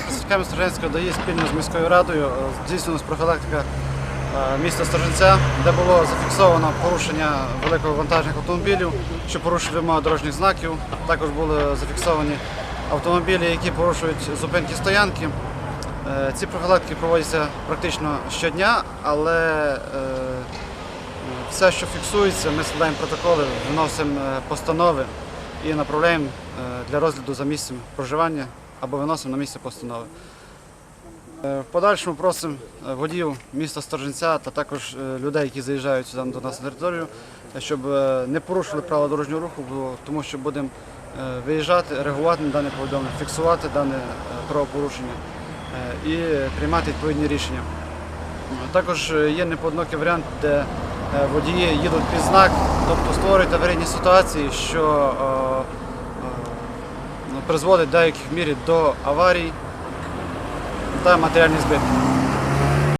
представниками Сторженського ДАІ спільно з міською радою е, профілактика е, міста Сторженця, де було зафіксовано порушення великовантажних автомобілів, що порушують вимоги дорожніх знаків. Також були зафіксовані автомобілі, які порушують зупинки стоянки. Е, Ці профілактики проводяться практично щодня, але все, що фіксується, ми складаємо протоколи, вносимо постанови і направляємо для розгляду за місцем проживання або виносимо на місце постанови. Е, В подальшому просимо е, водіїв міста Сторженця та також е, людей, які заїжджають сюди до нас на територію, щоб не порушили правила дорожнього руху, тому що будемо виїжджати, реагувати на дане повідомлення, фіксувати дане правопорушення і приймати відповідні рішення. Також є непоодинокий варіант, де водії їдуть під знак, тобто створюють аварійні ситуації, що призводить в деяких мірі до аварій та матеріальних збитків.